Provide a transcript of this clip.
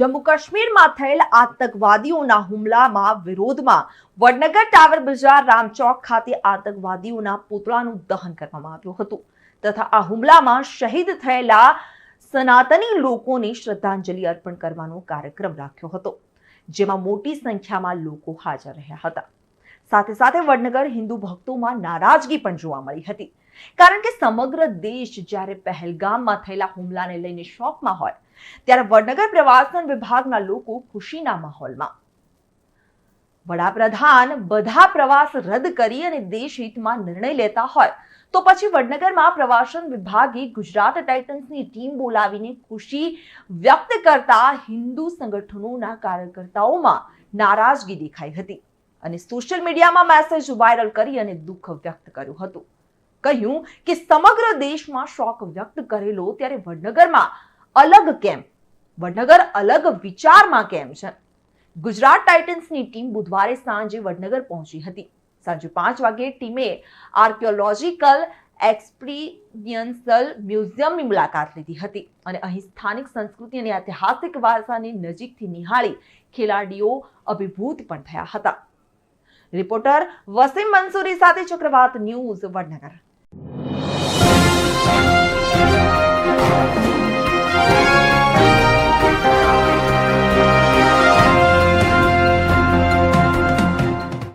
જમ્મુ કાશ્મીરમાં થયેલ આતંકવાદીઓના હુમલામાં વિરોધમાં વડનગર ટાવર બજાર રામચોક ખાતે આતંકવાદીઓના પુતળાનું દહન કરવામાં આવ્યું હતું. તથા આ હુમલામાં શહીદ થયેલા સનાતની લોકોને શ્રદ્ધાંજલિ અર્પણ કરવાનો કાર્યક્રમ રાખ્યો હતો, જેમાં મોટી સંખ્યામાં લોકો હાજર રહ્યા હતા. સાથે સાથે વડનગર હિન્દુ ભક્તોમાં નારાજગી પણ જોવા મળી હતી. કારણ કે સમગ્ર દેશ જ્યારે પહેલગામમાં થયેલા હુમલાને લઈને શોકમાં હોય, ત્યારે વડનગર પ્રવાસન વિભાગના લોકો ખુશીના માહોલમાં. વડાપ્રધાન બધા પ્રવાસ રદ કરી અને દેશ હિતમાં નિર્ણય લેતા હોય, તો પછી વડનગરમાં પ્રવાસન વિભાગે ગુજરાત ટાઇટન્સની ટીમ બોલાવીને ખુશી વ્યક્ત કરતા હિન્દુ સંગઠનોના કાર્યકર્તાઓમાં નારાજગી દેખાઈ હતી. અને સોશિયલ મીડિયામાં મેસેજ વાયરલ કરી અને દુઃખ વ્યક્ત કર્યું હતું. કહ્યું કે સમગ્ર દેશમાં શોક વ્યક્ત કરેલો ત્યારે વડનગરમાં અલગ કેમ? વડનગર અલગ વિચારમાં કેમ છે? ગુજરાત ટાઇટન્સની ટીમ બુધવારે સાંજે વડનગર પહોંચી હતી. સાંજે પાંચ વાગે ટીમે આર્કિયોલોજીકલ એક્સપિરિયન્સલ મ્યુઝિયમની મુલાકાત લીધી હતી અને અહીં સ્થાનિક સંસ્કૃતિ અને ઐતિહાસિક વારસાને નજીકથી નિહાળી ખેલાડીઓ અભિભૂત પણ થયા હતા. રિપોર્ટર વસીમ મંસૂરી સાથે ચક્રવાત ન્યૂઝ વડનગર.